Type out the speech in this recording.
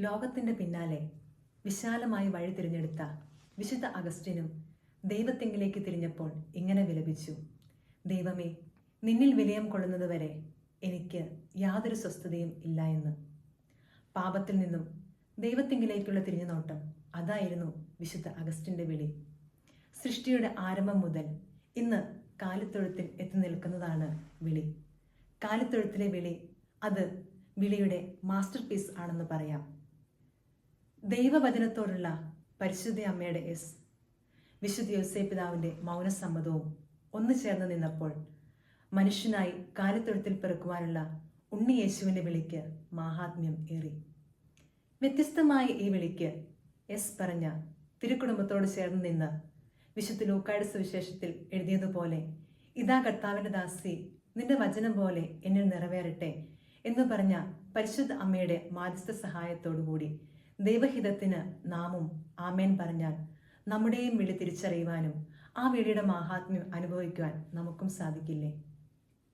ലോകത്തിന്റെ പിന്നാലെ വിശാലമായി വഴി തിരഞ്ഞെടുത്ത വിശുദ്ധ അഗസ്റ്റിനും ദൈവത്തെങ്കിലേക്ക് തിരിഞ്ഞപ്പോൾ ഇങ്ങനെ വിലപിച്ചു. ദൈവമേ നിന്നിൽ വിലയം കൊള്ളുന്നതുവരെ എനിക്ക് യാതൊരു സ്വസ്ഥതയും ഇല്ല എന്ന്. പാപത്തിൽ നിന്നും ദൈവത്തെങ്കിലേക്കുള്ള തിരിഞ്ഞുനോട്ടം അതായിരുന്നു വിശുദ്ധ അഗസ്റ്റിന്റെ വിളി. സൃഷ്ടിയുടെ ആരംഭം മുതൽ ഇന്ന് കാലിത്തൊഴുത്തിൽ എത്തി നിൽക്കുന്നതാണ് വിളി. കാലിത്തൊഴുത്തിലെ വിളി അത് വിളിയുടെ മാസ്റ്റർ പീസ് ആണെന്ന് പറയാം. ദൈവവചനത്തോടുള്ള പരിശുദ്ധ അമ്മയുടെ എസ്. വിശുദ്ധ യോസേ പിതാവിന്റെ മൗനസമ്മതവും ഒന്നു ചേർന്ന് നിന്നപ്പോൾ മനുഷ്യനായി കാലിത്തൊഴുത്തിൽ പിറക്കുവാനുള്ള ഉണ്ണി യേശുവിന്റെ വിളിക്ക് മാഹാത്മ്യം ഏറി. വ്യത്യസ്തമായ ഈ വിളിക്ക് എസ് പറഞ്ഞ തിരുക്കുടുംബത്തോട് ചേർന്ന് നിന്ന് വിശുദ്ധ ലൂക്കായുടെ സുവിശേഷത്തിൽ എഴുതിയതുപോലെ ഇതാ കർത്താവിന്റെ ദാസി നിന്റെ വചനം പോലെ എന്നിൽ നിറവേറട്ടെ എന്ന് പറഞ്ഞ പരിശുദ്ധ അമ്മയുടെ മാധ്യസ്ഥ സഹായത്തോടുകൂടി ദൈവഹിതത്തിന് നാമും ആമേൻ പറഞ്ഞാൽ നമ്മുടെയും വിളി തിരിച്ചറിയുവാനും ആ വിളിയുടെ മാഹാത്മ്യം അനുഭവിക്കുവാൻ നമുക്കും സാധിക്കില്ലേ?